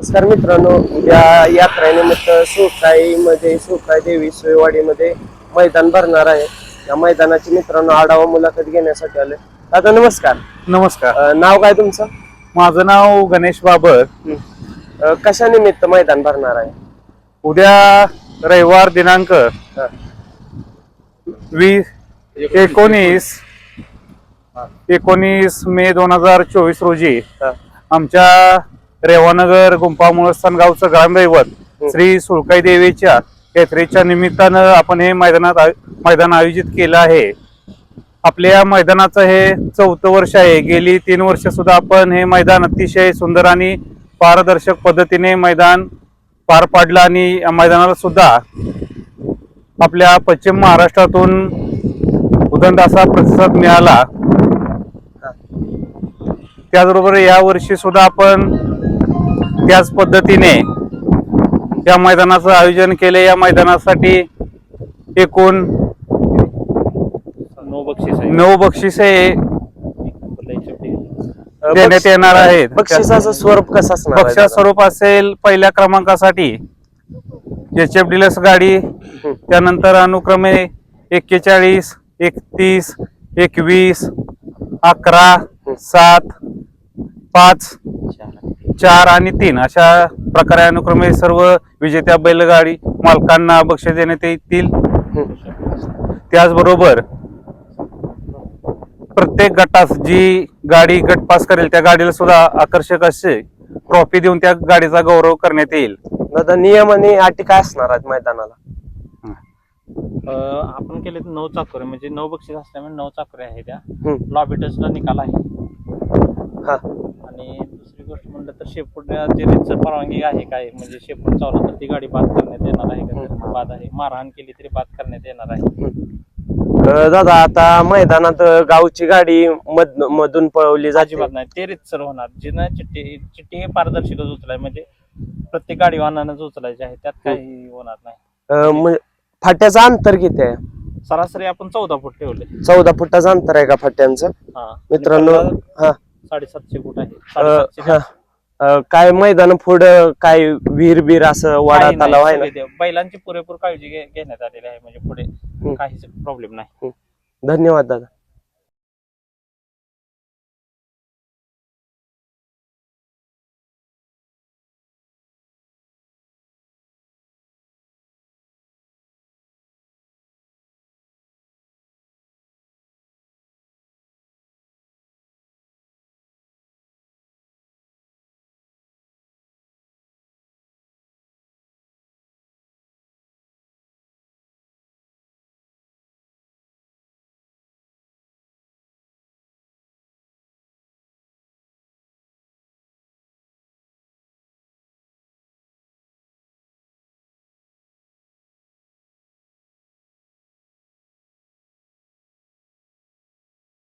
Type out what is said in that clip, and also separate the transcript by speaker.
Speaker 1: नमस्कार मित्रांनो उद्या यात्रेनिमित्त सोकाईमध्ये सोकाई देवी सोयवाडीमध्ये मैदान भरणार आहे. या मैदानाची मित्रांनो आढावा मुलाखत घेण्यासाठी आले दादा नमस्कार.
Speaker 2: नमस्कार.
Speaker 1: अं, नाव काय तुमचं?
Speaker 2: माझं नाव गणेश बाबर.
Speaker 1: अं, कशा निमित्त मैदान भरणार आहे?
Speaker 2: उद्या रविवार दिनांक
Speaker 1: हा.
Speaker 2: वीस एकोणीस एकोणीस मे दोन हजार चोवीस रोजी
Speaker 1: हा.
Speaker 2: आमच्या रेवानगर गुंपा मुळस्थान गावचं ग्रामदैवत श्री सुळकाई देवीच्या यात्रेच्या निमित्तानं आपण हे मैदानात मैदान आयोजित केलं आहे. आपल्या या मैदानाचं हे चौथं वर्ष आहे. गेली तीन वर्ष सुद्धा आपण हे मैदान अतिशय सुंदर आणि पारदर्शक पद्धतीने मैदान पार पाडलं आणि या मैदानाला सुद्धा आपल्या पश्चिम महाराष्ट्रातून उदंड असा प्रतिसाद मिळाला. त्याचबरोबर या वर्षी सुद्धा आपण त्याच पद्धतीने या मैदानाचं आयोजन केले. या मैदानासाठी एकूण
Speaker 3: नो बक्षीस
Speaker 2: नऊ बक्षिसे देण्यात येणार आहेत.
Speaker 1: बक्षिसाचं स्वरूप कसं असणार?
Speaker 2: स्वरूप असेल पहिल्या क्रमांकासाठी. एच एफ डिलक्स गाडी त्यानंतर अनुक्रमे एक्केचाळीस एकतीस एकवीस अकरा सात पाच चार आणि तीन अशा प्रकारे अनुक्रमे सर्व विजेत्या बैलगाडी मालकांना बक्षीस देण्यात येतील. त्याचबरोबर प्रत्येक गटास जी गाडी गट पास करेल त्या गाडीला सुद्धा आकर्षक असे ट्रॉफी देऊन त्या गाडीचा गौरव करण्यात येईल.
Speaker 1: दादा नियम आणि अटी काय असणार आहेत मैदानाला?
Speaker 3: आपण केले नऊ चाकोरे म्हणजे नऊ बक्षीस असल्यामुळे नऊ चाकोरे आहे त्या.
Speaker 1: हम्म.
Speaker 3: लॉबी टचला निकाल आहे.
Speaker 1: हा.
Speaker 3: गोष्ट म्हणलं तर रीतचं परवानगी आहे काय? म्हणजे शेपूट चावला तर ती गाडी बाद करण्यात येणार आहे का? तर बाद आहे. मारहाण केली तरी बाद करण्यात येणार आहे.
Speaker 1: अं, दादा आता मैदानात गावची गाडी मध मधून पळवली जाते.
Speaker 3: अजिबात नाही. ते रीतसर होणार. जिनं चिठ्ठी चिठ्ठी हे पारदर्शकच उचलाय म्हणजे प्रत्येक गाडी वाहनानंच उचलायची आहे त्यात काही होणार नाही.
Speaker 1: अं, फाट्याचं अंतर किती आहे?
Speaker 3: सरासरी आपण चौदा फूट ठेवले.
Speaker 1: चौदा फुटाचं अंतर आहे का फाट्यांचं?
Speaker 3: हा.
Speaker 1: मित्रांनो हा.
Speaker 3: साडेसातशे फूट आहे.
Speaker 1: अं,
Speaker 3: साडेसातशे.
Speaker 1: अं, काय मैदान पुढं काय विहीर बीर असं वाडा
Speaker 3: काही नाही,
Speaker 1: तलाव आहे ना?
Speaker 3: सगळे ते बैलांची पुरेपूर काळजी घे- घेण्यात आलेली आहे. म्हणजे पुढे काहीच प्रॉब्लेम नाही.
Speaker 1: धन्यवाद दादा.